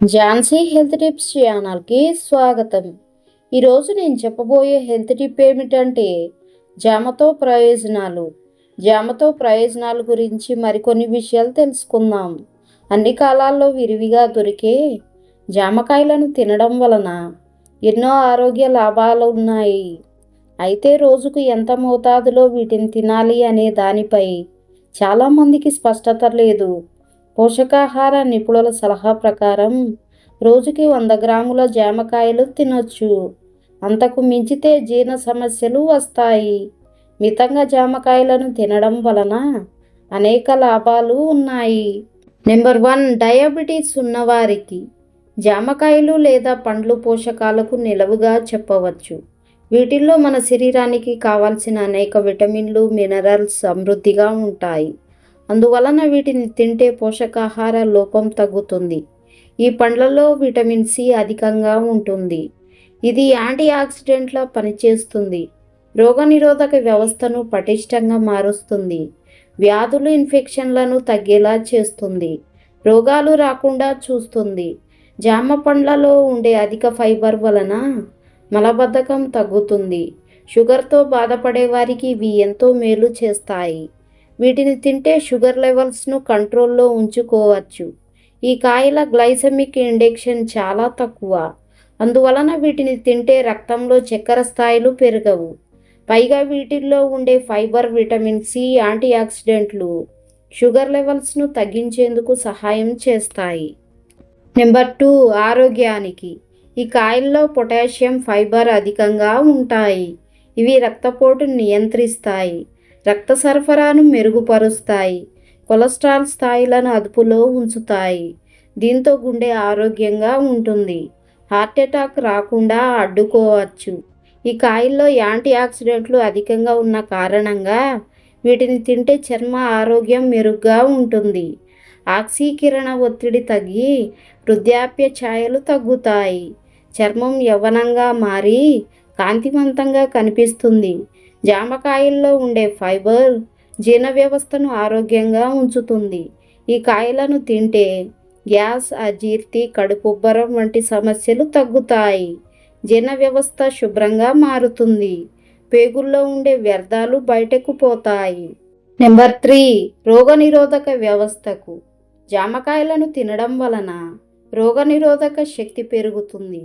Jhansi health tips ఛానల్కి స్వాగతం. ఈరోజు నేను చెప్పబోయే హెల్త్ టిప్ ఏమిటంటే జామతో ప్రయోజనాలు. జామతో ప్రయోజనాల గురించి మరికొన్ని విషయాలు తెలుసుకుందాం. అన్ని కాలాల్లో విరివిగా దొరికే జామకాయలను తినడం వలన ఎన్నో ఆరోగ్య లాభాలు ఉన్నాయి. అయితే రోజుకు ఎంత మోతాదులో వీటిని తినాలి అనే దానిపై చాలామందికి స్పష్టత లేదు. పోషకాహార నిపుణుల సలహా ప్రకారం రోజుకి వంద గ్రాముల జామకాయలు తినొచ్చు. అంతకు మించితే జీర్ణ సమస్యలు వస్తాయి. మితంగా జామకాయలను తినడం వలన అనేక లాభాలు ఉన్నాయి. నెంబర్ వన్ డయాబెటీస్ ఉన్నవారికి జామకాయలు లేదా పండ్లు పోషకాలకు నిలవుగా చెప్పవచ్చు. వీటిల్లో మన శరీరానికి కావాల్సిన అనేక విటమిన్లు మినరల్స్ సమృద్ధిగా ఉంటాయి. అందువలన వీటిని తింటే పోషకాహార లోపం తగ్గుతుంది. ఈ పండ్లలో విటమిన్ సి అధికంగా ఉంటుంది. ఇది యాంటీ ఆక్సిడెంట్లా పనిచేస్తుంది. రోగనిరోధక వ్యవస్థను పటిష్టంగా మారుస్తుంది. వ్యాధులు ఇన్ఫెక్షన్లను తగ్గేలా చేస్తుంది. రోగాలు రాకుండా చూస్తుంది. జామ పండ్లలో ఉండే అధిక ఫైబర్ వలన మలబద్ధకం తగ్గుతుంది. షుగర్తో బాధపడే వారికి ఇవి ఎంతో మేలు చేస్తాయి. వీటిని తింటే షుగర్ లెవెల్స్ను కంట్రోల్లో ఉంచుకోవచ్చు. ఈ కాయల గ్లైసమిక్ ఇండెక్షన్ చాలా తక్కువ. అందువలన వీటిని తింటే రక్తంలో చక్కెర స్థాయిలు పెరగవు. పైగా వీటిల్లో ఉండే ఫైబర్ విటమిన్ సి యాంటీ ఆక్సిడెంట్లు షుగర్ లెవెల్స్ను తగ్గించేందుకు సహాయం చేస్తాయి. నెంబర్ టూ ఆరోగ్యానికి. ఈ కాయల్లో పొటాషియం ఫైబర్ అధికంగా ఉంటాయి. ఇవి రక్తపోటును నియంత్రిస్తాయి. రక్త సరఫరాను మెరుగుపరుస్తాయి. కొలెస్ట్రాల్ స్థాయిలను అదుపులో ఉంచుతాయి. దీంతో గుండె ఆరోగ్యంగా ఉంటుంది. హార్ట్ అటాక్ రాకుండా అడ్డుకోవచ్చు. ఈ కాయల్లో యాంటీ ఆక్సిడెంట్లు అధికంగా ఉన్న కారణంగా వీటిని తింటే చర్మ ఆరోగ్యం మెరుగ్గా ఉంటుంది. ఆక్సీకిరణ ఒత్తిడి తగ్గి వృద్ధాప్య ఛాయలు తగ్గుతాయి. చర్మం యవ్వనంగా మారి కాంతివంతంగా కనిపిస్తుంది. జామకాయల్లో ఉండే ఫైబర్ జీర్ణ వ్యవస్థను ఆరోగ్యంగా ఉంచుతుంది. ఈ కాయలను తింటే గ్యాస్ అజీర్తి కడుపుబ్బరం వంటి సమస్యలు తగ్గుతాయి. జీర్ణ వ్యవస్థ శుభ్రంగా మారుతుంది. పేగుల్లో ఉండే వ్యర్థాలు బయటకు పోతాయి. నెంబర్ త్రీ రోగనిరోధక వ్యవస్థకు. జామకాయలను తినడం వలన రోగనిరోధక శక్తి పెరుగుతుంది.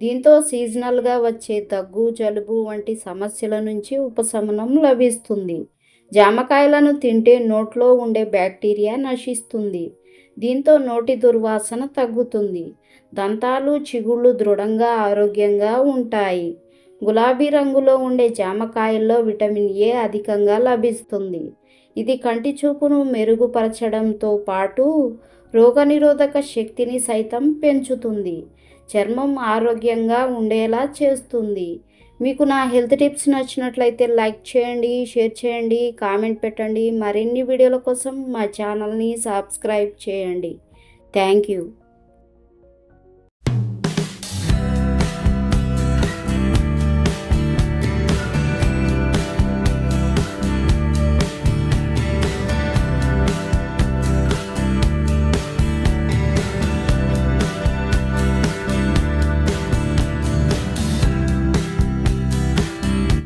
దీంతో సీజనల్గా వచ్చే దగ్గు జలుబు వంటి సమస్యల నుంచి ఉపశమనం లభిస్తుంది. జామకాయలను తింటే నోట్లో ఉండే బ్యాక్టీరియా నశిస్తుంది. దీంతో నోటి దుర్వాసన తగ్గుతుంది. దంతాలు చిగుళ్ళు దృఢంగా ఆరోగ్యంగా ఉంటాయి. గులాబీ రంగులో ఉండే జామకాయల్లో విటమిన్ ఏ అధికంగా లభిస్తుంది. ఇది కంటి చూపును మెరుగుపరచడంతో పాటు రోగనిరోధక శక్తిని సైతం పెంచుతుంది. చర్మం ఆరోగ్యంగా ఉండేలా చేస్తుంది. మీకు నా హెల్త్ టిప్స్ నచ్చినట్లయితే లైక్ చేయండి షేర్ చేయండి కామెంట్ పెట్టండి. మరిన్ని వీడియోల కోసం మా ఛానల్ని సబ్స్క్రైబ్ చేయండి. Thank you.